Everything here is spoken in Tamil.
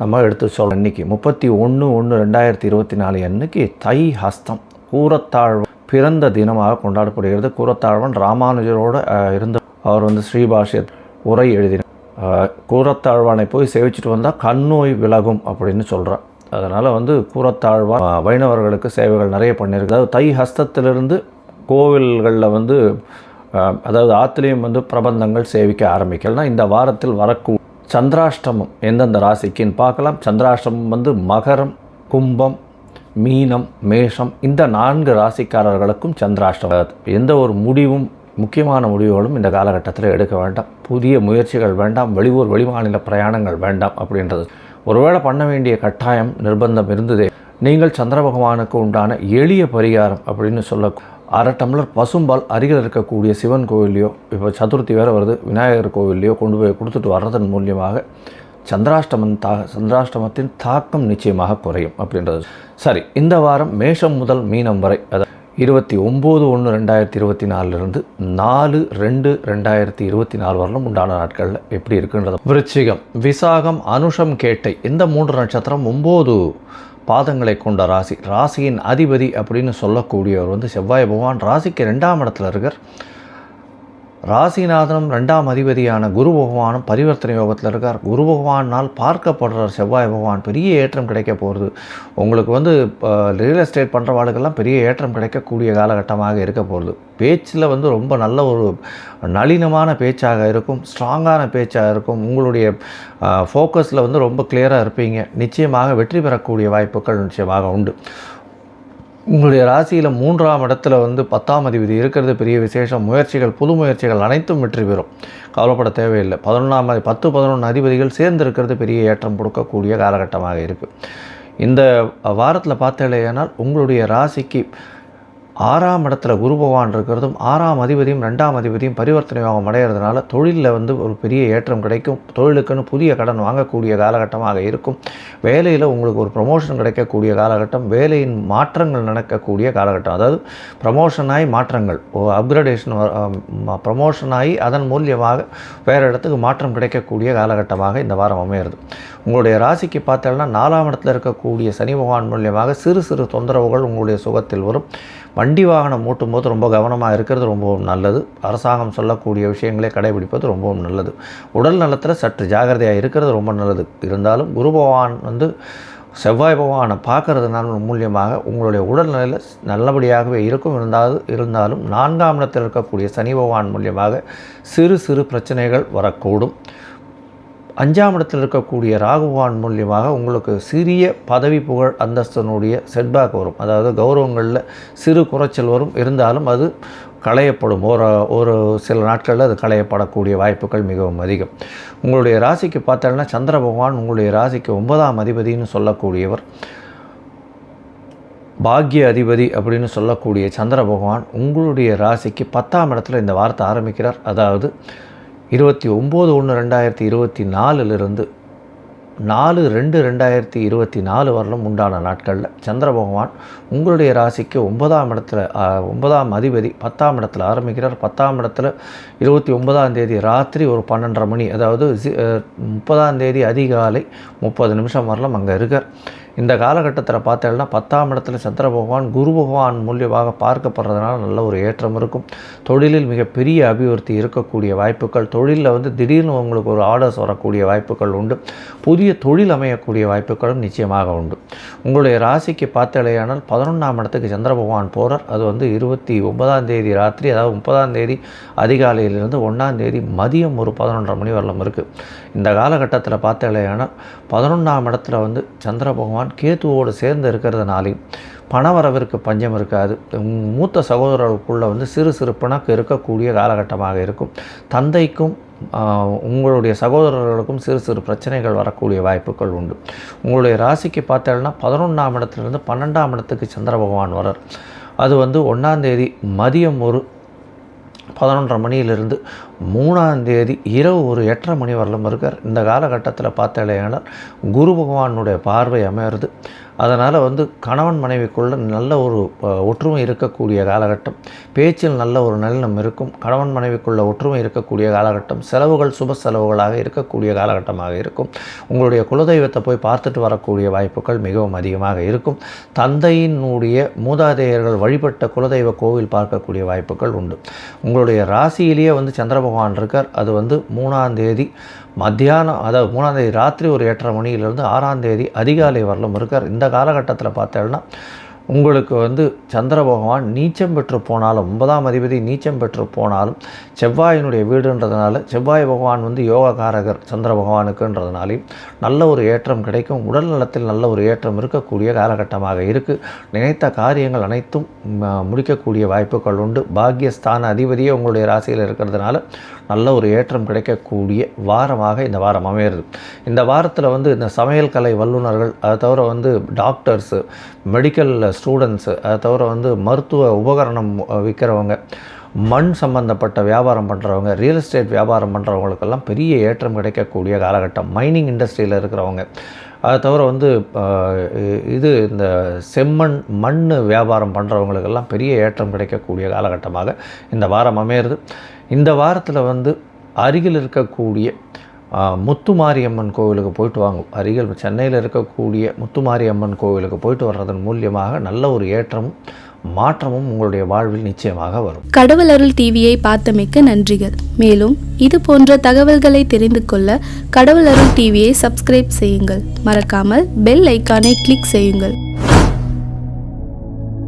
நம்ம எடுத்து சொல்கிறோம் இன்னைக்கு. முப்பத்தி ஒன்று ஒன்று ரெண்டாயிரத்தி இருபத்தி நாலு அன்னைக்கு தை ஹஸ்தம். கூரத்தாழ்வு பிறந்த தினமாக கொண்டாடப்படுகிறது. கூரத்தாழ்வன் ராமானுஜரோட இருந்த அவர் வந்து ஸ்ரீபாஷ்ய உரை எழுதினார் கூரத்தாழ்வானை போய் சேவிச்சுட்டு வந்தால் கண்ணோய் விலகும் அப்படின்னு சொல்கிறார் அதனால் வந்து கூரத்தாழ்வான் வைணவர்களுக்கு சேவைகள் நிறைய பண்ணியிருக்கு. அதாவது தை ஹஸ்தத்திலிருந்து கோவில்களில் வந்து அதாவது ஆத்திலையும் வந்து பிரபந்தங்கள் சேவிக்க ஆரம்பிக்கலாம் இந்த வாரத்தில் வரக்கூ சந்திராஷ்டமம் எந்தெந்த ராசிக்குன்னு பார்க்கலாம். சந்திராஷ்டமம் வந்து மகரம் கும்பம் மீனம் மேஷம் இந்த நான்கு ராசிக்காரர்களுக்கும் சந்திராஷ்டமம். எந்த ஒரு முடிவும் முக்கியமான முடிவுகளும் இந்த காலகட்டத்தில் எடுக்க வேண்டாம். புதிய முயற்சிகள் வேண்டாம் வெளியூர் வெளிமாநில பிரயாணங்கள் வேண்டாம் அப்படின்றது. ஒருவேளை பண்ண வேண்டிய கட்டாயம் நிர்பந்தம் இருந்ததே நீங்கள் சந்திர பகவானுக்கு உண்டான எளிய பரிகாரம் அப்படின்னு சொல்ல அரை டம்ளர் பசும்பால் அருகில் இருக்கக்கூடிய சிவன் கோவில்லையோ இப்போ சதுர்த்தி வேறு வருது விநாயகர் கோவில்லையோ கொண்டு போய் கொடுத்துட்டு வர்றதன் மூலியமாக சந்திராஷ்டமன் தா சந்திராஷ்டமத்தின் தாக்கம் நிச்சயமாக குறையும் அப்படின்றது. சரி இந்த வாரம் மேஷம் முதல் மீனம் வரை அதாவது இருபத்தி ஒம்பது ஒன்று ரெண்டாயிரத்தி இருபத்தி நாலுலேருந்து நாலு ரெண்டு ரெண்டாயிரத்தி இருபத்தி நாலு வரலும் உண்டான நாட்களில் எப்படி இருக்குன்றது. விருச்சிகம் விசாகம் அனுஷம் கேட்டை இந்த மூன்று நட்சத்திரம் ஒம்பது பாதங்களை கொண்ட ராசி. ராசியின் அதிபதி அப்படின்னு சொல்லக்கூடியவர் வந்து செவ்வாய் பகவான். ராசிக்கு ரெண்டாம் இடத்துல இருக்கார். ராசிநாதனும் ரெண்டாம் அதிபதியான குரு பகவானும் பரிவர்த்தனை யோகத்தில் இருக்கார். குரு பகவானால் பார்க்கப்படுற செவ்வாய் பகவான் பெரிய ஏற்றம் கிடைக்க போகிறது உங்களுக்கு வந்து ரியல் எஸ்டேட் பண்ணுறவாளுக்கெல்லாம் பெரிய ஏற்றம் கிடைக்கக்கூடிய காலகட்டமாக இருக்க போகிறது பேச்சில் வந்து ரொம்ப நல்ல ஒரு நளினமான பேச்சாக இருக்கும். ஸ்ட்ராங்கான பேச்சாக இருக்கும். உங்களுடைய ஃபோக்கஸில் வந்து ரொம்ப கிளியராக இருப்பீங்க. நிச்சயமாக வெற்றி பெறக்கூடிய வாய்ப்புகள் நிச்சயமாக உண்டு. உங்களுடைய ராசியில் மூன்றாம் இடத்துல வந்து பத்தாம் அதிபதி இருக்கிறது பெரிய விசேஷம். முயற்சிகள் புது முயற்சிகள் அனைத்தும் வெற்றி பெறும். கவலைப்பட தேவையில்லை. பதினொன்றாம் அதி பத்து பதினொன்று அதிபதிகள் சேர்ந்து இருக்கிறது பெரிய ஏற்றம் கொடுக்கக்கூடிய காலகட்டமாக இருக்குது இந்த வாரத்தில் பார்த்தேனால் உங்களுடைய ராசிக்கு ஆறாம் இடத்துல குரு பகவான் இருக்கிறதும் ஆறாம் அதிபதியும் ரெண்டாம் அதிபதியும் பரிவர்த்தனை யோகம் அடைகிறதுனால தொழிலில் வந்து ஒரு பெரிய ஏற்றம் கிடைக்கும். தொழிலுக்குன்னு புதிய கடன் வாங்கக்கூடிய காலகட்டமாக இருக்கும். வேலையில் உங்களுக்கு ஒரு ப்ரமோஷன் கிடைக்கக்கூடிய காலகட்டம் வேலையின் மாற்றங்கள் நடக்கக்கூடிய காலகட்டம். அதாவது ப்ரமோஷனாகி மாற்றங்கள். அப்கிரடேஷன் ப்ரமோஷன் ஆகி அதன் மூலியமாக வேறு இடத்துக்கு மாற்றம் கிடைக்கக்கூடிய காலகட்டமாக இந்த வாரம் அமையிறது. உங்களுடைய ராசிக்கு பார்த்தோம்னா நாலாம் இடத்துல இருக்கக்கூடிய சனி பகவான் மூலியமாக சிறு சிறு தொந்தரவுகள் உங்களுடைய சுகத்தில் வரும். வண்டி வாகனம் ஓட்டும்போது ரொம்ப கவனமாக இருக்கிறது ரொம்பவும் நல்லது. அரசாங்கம் சொல்லக்கூடிய விஷயங்களை கடைபிடிப்பது ரொம்பவும் நல்லது. உடல் நலத்தில் சற்று ஜாகிரதையாக இருக்கிறது ரொம்ப நல்லது. இருந்தாலும் குரு பகவான் வந்து செவ்வாய் பகவானை பார்க்கறதுனால மூலியமாக உங்களுடைய உடல்நிலையில் நல்லபடியாகவே இருக்கும். இருந்தால் இருந்தாலும் நான்காம் இடத்தில் இருக்கக்கூடிய சனி பகவான் மூலியமாக சிறு சிறு பிரச்சனைகள் வரக்கூடும். அஞ்சாம் இடத்தில் இருக்கக்கூடிய ராகுவான் மூலியமாக உங்களுக்கு சிறிய பதவி புகழ் அந்தஸ்தனுடைய செட்பேக் வரும். அதாவது கௌரவங்களில் சிறு குறைச்சல் வரும். இருந்தாலும் அது களையப்படும். ஒரு ஒரு சில நாட்களில் அது களையப்படக்கூடிய வாய்ப்புகள் மிகவும் அதிகம். உங்களுடைய ராசிக்கு பார்த்தோன்னா சந்திர பகவான் உங்களுடைய ராசிக்கு ஒன்பதாம் அதிபதினு சொல்லக்கூடியவர். பாக்ய அதிபதி அப்படின்னு சொல்லக்கூடிய சந்திர பகவான் உங்களுடைய ராசிக்கு பத்தாம் இடத்துல இந்த வார்த்தை ஆரம்பிக்கிறார். அதாவது இருபத்தி ஒம்பது ஒன்று ரெண்டாயிரத்தி இருபத்தி நாலுலேருந்து நாலு ரெண்டு ரெண்டாயிரத்தி இருபத்தி நாலு வரலும் உண்டான நாட்களில். சந்திர பகவான் உங்களுடைய ராசிக்கு ஒன்பதாம் இடத்துல ஒன்பதாம் அதிபதி பத்தாம் இடத்துல ஆரம்பிக்கிறார். பத்தாம் இடத்துல இருபத்தி ஒன்பதாம் தேதி ராத்திரி ஒரு பன்னெண்டரை மணி அதாவது முப்பதாம் தேதி அதிகாலை முப்பது நிமிஷம் வரலும் அங்கே இருக்கார். இந்த காலகட்டத்தில் பார்த்தேன்னா பத்தாம் இடத்துல சந்திர பகவான் குரு பகவான் மூலியமாக பார்க்கப்படுறதுனால நல்ல ஒரு ஏற்றம் இருக்கும். தொழிலில் மிகப்பெரிய அபிவிருத்தி இருக்கக்கூடிய வாய்ப்புகள் தொழிலில் வந்து திடீர்னு உங்களுக்கு ஒரு ஆர்டர்ஸ் வரக்கூடிய வாய்ப்புகள் உண்டு. புதிய தொழில் அமையக்கூடிய வாய்ப்புகளும் நிச்சயமாக உண்டு. உங்களுடைய ராசிக்கு பார்த்தலையானால் பதினொன்றாம் இடத்துக்கு சந்திர பகவான் போகிறார் அது வந்து இருபத்தி ஒன்பதாம் தேதி ராத்திரி அதாவது முப்பதாம் தேதி அதிகாலையிலிருந்து ஒன்றாம் தேதி மதியம் ஒரு பதினொன்றரை மணி வரலாம் இருக்குது இந்த காலகட்டத்தில் பார்த்தலையானால் பதினொன்றாம் இடத்துல வந்து சந்திர பகவான் கேத்துவோடு சேர்ந்து இருக்கிறதுனாலையும் பணவரவிற்கு பஞ்சம் இருக்காது. மூத்த சகோதரர்களுக்குள்ளே வந்து சிறு சிறு பிணக்கு இருக்கக்கூடிய காலகட்டமாக இருக்கும். தந்தைக்கும் உங்களுடைய சகோதரர்களுக்கும் சிறு சிறு பிரச்சனைகள் வரக்கூடிய வாய்ப்புகள் உண்டு. உங்களுடைய ராசிக்கு பார்த்தேன்னா பதினொன்றாம் இடத்துலேருந்து பன்னெண்டாம் இடத்துக்கு சந்திர பகவான் வரார் அது வந்து ஒன்றாந்தேதி மதியம் ஒரு பதினொன்றரை மணியிலிருந்து மூணாம் தேதி இரவு ஒரு எட்டரை மணி வரலும் இருக்கார். இந்த காலகட்டத்தில் பார்த்தாலேயானால் குரு பகவானுடைய பார்வை அமையிறது. அதனால் வந்து கணவன் மனைவிக்குள்ள நல்ல ஒரு ஒற்றுமை இருக்கக்கூடிய காலகட்டம். பேச்சில் நல்ல ஒரு நல்லம் இருக்கும். கணவன் மனைவிக்குள்ள ஒற்றுமை இருக்கக்கூடிய காலகட்டம். செலவுகள் சுப செலவுகளாக இருக்கக்கூடிய காலகட்டமாக இருக்கும். உங்களுடைய குலதெய்வத்தை போய் பார்த்துட்டு வரக்கூடிய வாய்ப்புகள் மிகவும் அதிகமாக இருக்கும். தந்தையினுடைய மூதாதையர்கள் வழிபட்ட குலதெய்வ கோவில் பார்க்கக்கூடிய வாய்ப்புகள் உண்டு. உங்களுடைய ராசியிலேயே வந்து சந்திர பகவான் இருக்கார். அது வந்து மூணாம் தேதி மத்தியானம் அதாவது மூணாம் தேதி ராத்திரி ஒரு எட்டரை மணியிலிருந்து ஆறாம் தேதி அதிகாலை வரலும் இருக்கார். இந்த காலகட்டத்தில் பார்த்தோம்னா உங்களுக்கு வந்து சந்திர பகவான் நீச்சம் பெற்று போனாலும் ஒன்பதாம் அதிபதி நீச்சம் பெற்று போனாலும் செவ்வாயினுடைய வீடுன்றதுனால செவ்வாய் பகவான் வந்து யோககாரகர் சந்திர பகவானுக்குன்றதுனாலையும் நல்ல ஒரு ஏற்றம் கிடைக்கும். உடல் நலத்தில் நல்ல ஒரு ஏற்றம் இருக்கக்கூடிய காலகட்டமாக இருக்குது நினைத்த காரியங்கள் அனைத்தும் முடிக்கக்கூடிய வாய்ப்புகள் உண்டு. பாக்யஸ்தான அதிபதியே உங்களுடைய ராசியில் இருக்கிறதுனால நல்ல ஒரு ஏற்றம் கிடைக்கக்கூடிய வாரமாக இந்த வாரம் அமையிறது. இந்த வாரத்தில் வந்து இந்த சமையல் கலை வல்லுநர்கள் அதை தவிர வந்து டாக்டர்ஸு மெடிக்கல் ஸ்டூடெண்ட்ஸு அதை தவிர வந்து மருத்துவ உபகரணம் விற்கிறவங்க மண் சம்பந்தப்பட்ட வியாபாரம் பண்ணுறவங்க ரியல் எஸ்டேட் வியாபாரம் பண்ணுறவங்களுக்கெல்லாம் பெரிய ஏற்றம் கிடைக்கக்கூடிய காலகட்டம் மைனிங் இண்டஸ்ட்ரியில் இருக்கிறவங்க. அதை தவிர வந்து இது இந்த செம்மண் மண் வியாபாரம் பண்ணுறவங்களுக்கெல்லாம் பெரிய ஏற்றம் கிடைக்கக்கூடிய காலகட்டமாக இந்த வாரம் அமையிறது. இந்த வாரத்தில் வந்து அருகில் இருக்கக்கூடிய முத்துமாரியம்மன் கோவிலுக்கு போயிட்டு வாங்க. அருகில் சென்னையில் இருக்கக்கூடிய முத்துமாரியம்மன் கோவிலுக்கு போயிட்டு வர்றதன் மூலியமாக நல்ல ஒரு ஏற்றமும் மாற்றமும் உங்களுடைய வாழ்வில் நிச்சயமாக வரும். கடவுள் அருள் டிவியை பார்த்தமைக்க நன்றிகள். மேலும் இது போன்ற தகவல்களை தெரிந்து கொள்ள கடவுள் அருள் டிவியை சப்ஸ்கிரைப் செய்யுங்கள். மறக்காமல் பெல் ஐக்கானை கிளிக் செய்யுங்கள்.